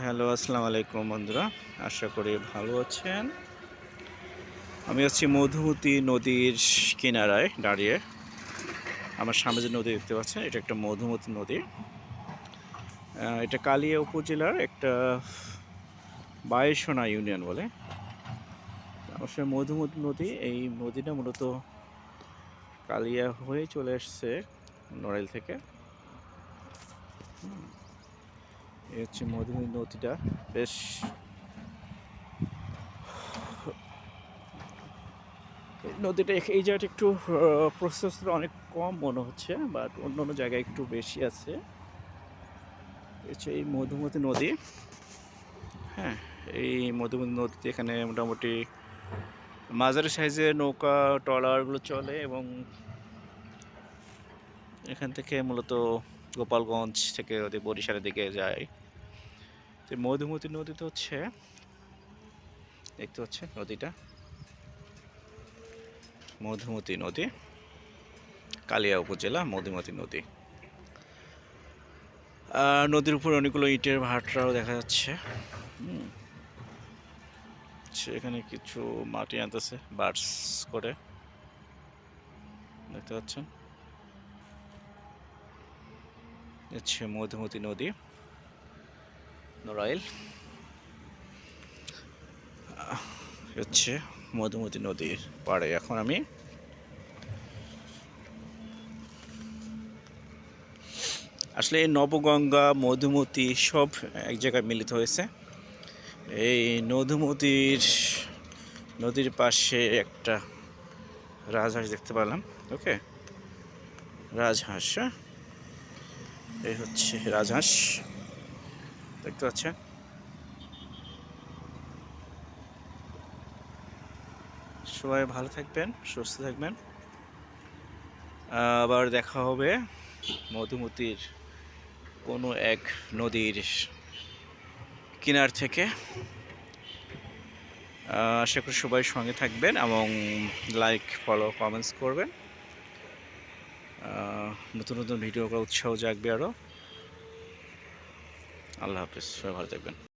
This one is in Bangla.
হ্যালো আসসালামু আলাইকুম বন্ধুরা। আশা করি ভালো আছেন। আমি আছি মধুমতি নদীর কিনারায় দাঁড়িয়ে। আমার সামনে যে নদী দেখতে পাচ্ছেন, এটা একটা মধুমতি নদী। এটা কালিয়া উপজেলার একটা বায়ুসোনা ইউনিয়ন বলে। অবশ্যই মধুমতি নদী, এই নদীটা মূলত কালিয়া হয়ে চলে এসছে নড়াইল থেকে। এই হচ্ছে মধুমতি নদীটা। বেশ নদীটা এই জায়গাটা একটু প্রশস্ত অনেক কম মনে হচ্ছে বাট অন্য অন্য জায়গায় একটু বেশি আছে। হচ্ছে এই মধুমতি নদী। হ্যাঁ এই মধুমতি নদীতে এখানে মোটামুটি মাঝারি সাইজের নৌকা, ট্রলারগুলো চলে এবং এখান থেকে মূলত গোপালগঞ্জ থেকে ওদের বরিশালের দিকে যায়। তো মধুমতি নদীতে হচ্ছে, দেখতে হচ্ছে নদীটা? মধুমতি নদী, কালিয়া উপজেলা মধুমতি নদী। নদীর উপর অনেকগুলো ইটের ভাটাও দেখা যাচ্ছে। সেখানে কিছু মাটি আনতেছে, বার্স করে। দেখতে পাচ্ছেন? হচ্ছে মধুমতি নদী নড়াইল আহ, হচ্ছে মধুমতি নদীর পাড়ে এখন আমি আসলে এই নবগঙ্গা মধুমতি সব এক জায়গায় মিলিত হয়েছে। এই মধুমতির নদীর পাশে একটা রাজহাঁস দেখতে পেলাম। ওকে রাজহাঁস হ্যাঁ? এই হচ্ছে রাজহাঁস। দেখতে পাচ্ছেন? সবাই ভালো থাকবেন, সুস্থ থাকবেন। আবার দেখা হবে মধুমতির কোনো এক নদীর কিনার থেকে। আশা করি সবাই সঙ্গে থাকবেন এবং লাইক ফলো কমেন্টস করবেন। নতুন নতুন ভিডিও করার উৎসাহ জাগবে আরও আল্লাহ হাফিজ সবাই ভালো থাকবেন।